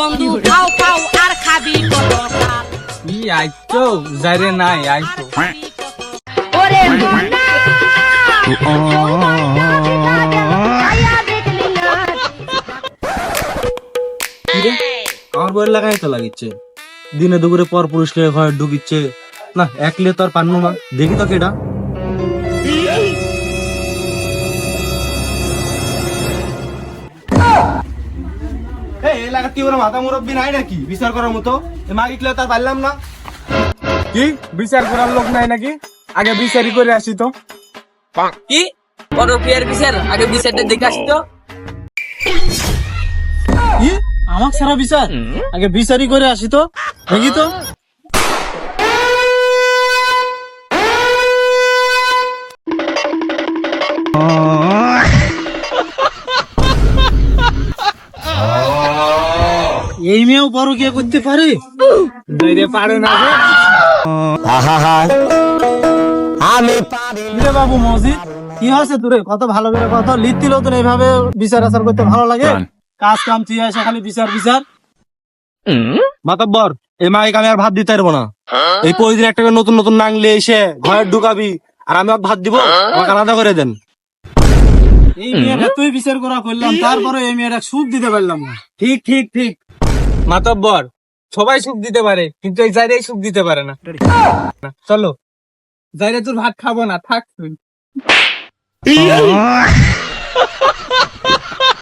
বন্ধু খাও খাও আর খাবি কত কাল ই আইতো যারে নাই আইতো ওরে আমার বইয়ের লাগাই তো লাগিচ্ছে। দিনে দুপুরে পর পুরুষ ঘরে ঢুকিচ্ছে। না একলে তো আর পান্ন না। দেখি তো কেডা। এই এলাকা কি মাথা মুরব্বী নাই নাকি? বিচার করার মতো? এ মাগিকলে তার পারলাম না। কি? বিচার করার লোক নাই নাকি? আগে বিচারই করে আসি তো। কি? বড় বিচার? আগে বিচারটা দেখে আসি তো। কি? আমার সারা বিচার? আগে বিচারই করে আসি তো। দেখি তো? এই মেয়েও বড় কে করতে পারে? যাইরে পারে না গো। রে বাবু মসজিদ কি হয়েছে তোরে? কত ভালো করে কত লিখতি নতুন এইভাবে বিচার আচার করতে ভালো লাগে? কাজ কাম তুই আসে খালি বিচার বিচার। মাতব্বর এই মাইক আমি আর ভাত দিতে পারব না। এই প্রতিদিন একটা করে নতুন নতুন নাংলে এসে ঘরে ঢুকাবি আর আমি আর ভাত দিব আমাকে আলাদা করে দেন। এই মেয়েটা তুই বিচার করা করলাম তারপরে এই মেয়েটা সুখ দিতে পারলাম না। ঠিক ঠিক ঠিক। মাতব্বর, সবাই সুখ দিতে পারে, কিন্তু এই জায়গায় সুখ দিতে পারে না। চলো, জায়গায় তোর ভাত খাব না, থাক তুই।